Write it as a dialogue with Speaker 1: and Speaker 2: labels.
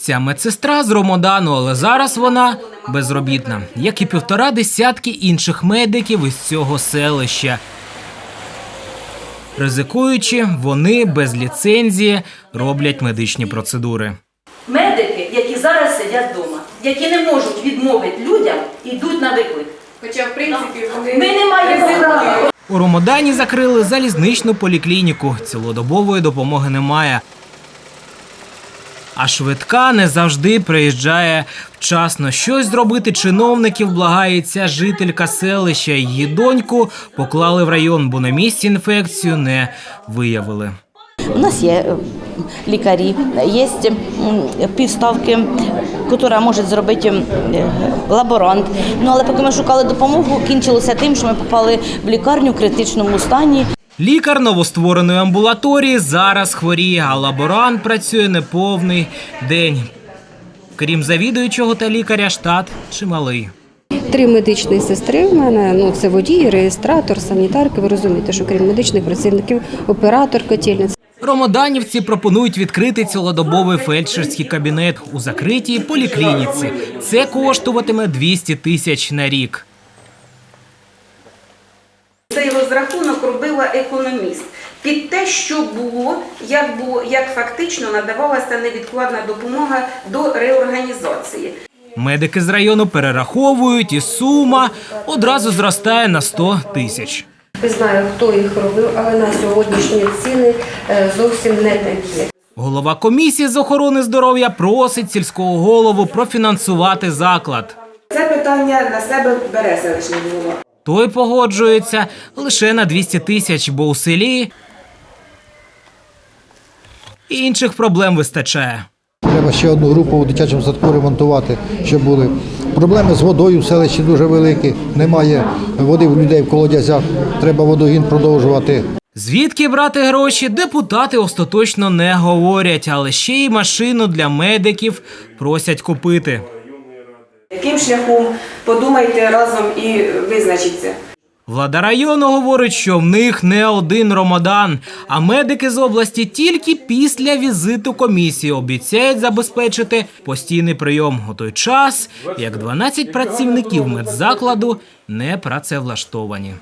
Speaker 1: Ця медсестра з Ромодану, але зараз вона безробітна, як і півтора десятки інших медиків із цього селища. Ризикуючи, вони без ліцензії роблять медичні процедури.
Speaker 2: Медики, які зараз сидять вдома, які не можуть відмовити людям, йдуть на виклик.
Speaker 3: Хоча, в принципі, вони
Speaker 2: Ми не маємо права.
Speaker 1: У Ромодані закрили залізничну поліклініку. Цілодобової допомоги немає. А швидка не завжди приїжджає вчасно. Щось зробити чиновників благає ця жителька селища. Її доньку поклали в район, бо на місці інфекцію не виявили.
Speaker 4: У нас є е, лікарі, є півставки, яка може зробити е, лаборант. Ну але поки ми шукали допомогу, кінчилося тим, що ми попали в лікарню в критичному стані.
Speaker 1: Лікар новоствореної амбулаторії зараз хворіє, а лаборант працює неповний день. Крім завідуючого та лікаря, штат чималий.
Speaker 5: Три медичні сестри в мене ну це водій, реєстратор, санітарки. Ви розумієте, що крім медичних працівників, оператор котельниць.
Speaker 1: Ромоданівці пропонують відкрити цілодобовий фельдшерський кабінет у закритій поліклініці. Це коштуватиме 200 тисяч на рік.
Speaker 6: Цей розрахунок робила економіст під те, що було, як було, як фактично надавалася невідкладна допомога до реорганізації.
Speaker 1: Медики з району перераховують, і сума одразу зростає на 100 тисяч.
Speaker 5: Не знаю, хто їх робив, але на сьогоднішні ціни е, зовсім не такі.
Speaker 1: Голова комісії з охорони здоров'я просить сільського голову профінансувати заклад.
Speaker 7: Це питання на себе бере селищний голова.
Speaker 1: Той погоджується лише на 200 тисяч, бо у селі інших проблем вистачає.
Speaker 8: Треба ще одну групу у дитячому садку ремонтувати, щоб були. Проблеми з водою в селищі дуже великі. Немає води в людей в колодязях. Треба водогін продовжувати.
Speaker 1: Звідки брати гроші, депутати остаточно не говорять, але ще й машину для медиків просять купити.
Speaker 7: Яким шляхом подумайте разом і визначіться.
Speaker 1: Влада району говорить, що в них не один ромадан, а медики з області тільки після візиту комісії обіцяють забезпечити постійний прийом у той час, як 12 працівників медзакладу не працевлаштовані.